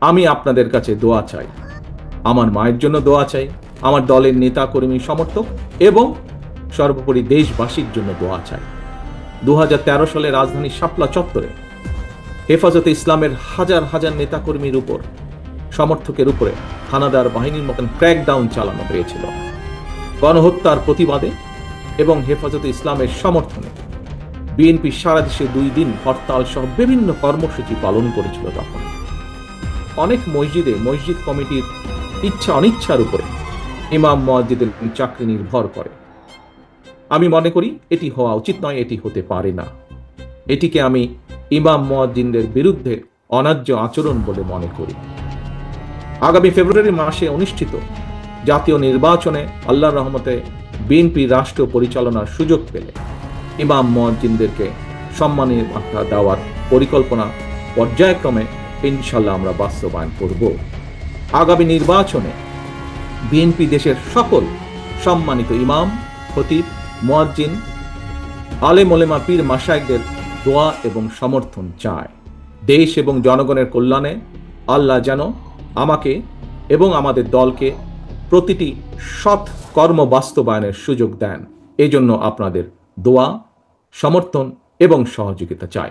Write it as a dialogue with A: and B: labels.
A: আমি আপনাদের কাছে দোয়া চাই। আমার মায়ের জন্য দোয়া চাই, আমার দলের নেতা কর্মী সমর্থক এবং সর্বোপরি দেশবাসীর জন্য দোয়া চাই। দু সালে রাজধানী শাপলা চত্বরে হেফাজতে ইসলামের হাজার হাজার নেতাকর্মীর উপর, সমর্থকের উপরে হানাদার বাহিনীর মতন ক্র্যাকডাউন চালানো হয়েছিল। গণহত্যার প্রতিবাদে এবং হেফাজতে ইসলামের সমর্থনে বিএনপি সারা দেশে দুই দিন হরতাল সহ বিভিন্ন কর্মসূচি পালন করেছিল তখন। অনেক মসজিদে, মসজিদ কমিটির ইচ্ছা, অনিচ্ছার উপরে ইমাম মসজিদের চাকরি নির্ভর করে। আমি মনে করি এটি হওয়া উচিত নয়, এটি হতে পারে না। এটিকে আমি ইমাম মুয়াজ্জিনদের বিরুদ্ধে অন্যায্য আচরণ বলে মনে করি। আগামী ফেব্রুয়ারি মাসে অনুষ্ঠিত জাতীয় নির্বাচনে আল্লাহর রহমতে বিএনপি রাষ্ট্র পরিচালনার সুযোগ পেলে ইমাম মুয়াজ্জিনদেরকে সম্মানের মাত্রা দেওয়ার পরিকল্পনা পর্যায়ক্রমে ইনশাল্লাহ আমরা বাস্তবায়ন করব। আগামী নির্বাচনে বিএনপি দেশের সকল সম্মানিত ইমাম, খতিব, মুয়াজ্জিন আলেম ওলেমা পীর মাসায়কদের দোয়া এবং সমর্থন চায়। দেশ এবং জনগণের কল্যাণে আল্লাহ যেন আমাকে এবং আমাদের দলকে প্রতিটি সৎ কর্ম বাস্তবায়নের সুযোগ দেন। এজন্য আপনাদের দোয়া, সমর্থন এবং সহযোগিতা চাই।